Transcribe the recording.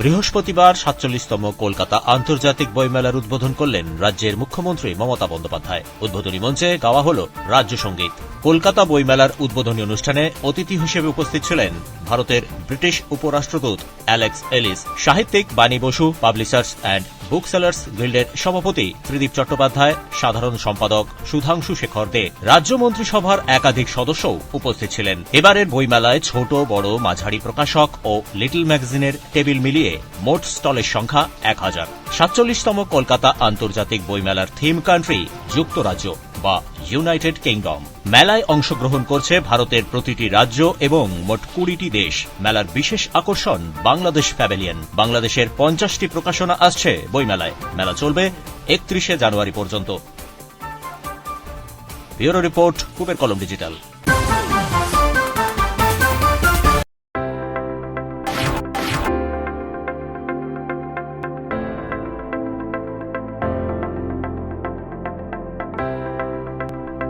বৃহস্পতিবার সাতচল্লিশতম কলকাতা আন্তর্জাতিক বইমেলার উদ্বোধন করলেন রাজ্যের মুখ্যমন্ত্রী মমতা বন্দ্যোপাধ্যায়। উদ্বোধনী মঞ্চে গাওয়া হল রাজ্য সংগীত। কলকাতা বইমেলার উদ্বোধনী অনুষ্ঠানে অতিথি হিসেবে উপস্থিত ছিলেন ভারতের ব্রিটিশ উপরাষ্ট্রদূত অ্যালেক্স এলিস, সাহিত্যিক Bani Basu, publishers and book sellers গিল্ডের সভাপতি ত্রিদীপ চট্টোপাধ্যায়, সাধারণ সম্পাদক সুধাংশু শেখর দে, রাজ্য মন্ত্রিসভার একাধিক সদস্যও উপস্থিত ছিলেন। এবারের বইমেলায় ছোট, বড়, মাঝারি প্রকাশক ও লিটল ম্যাগাজিনের টেবিল মিলিয়ে মোট স্টলের সংখ্যা এক হাজার। সাতচল্লিশতম কলকাতা আন্তর্জাতিক বইমেলার থিম কান্ট্রি যুক্তরাজ্য বা ইউনাইটেড কিংডম। মেলায় অংশগ্রহণ করছে ভারতের প্রতিটি রাজ্য এবং মোট কুড়িটি দেশ। মেলার বিশেষ আকর্ষণ বাংলাদেশ প্যাভিলিয়ন। বাংলাদেশের পঞ্চাশটি প্রকাশনা আসছে বইমেলায়। মেলা চলবে একত্রিশে জানুয়ারি পর্যন্ত। ব্যুরো রিপোর্ট কুবের কলম ডিজিটাল।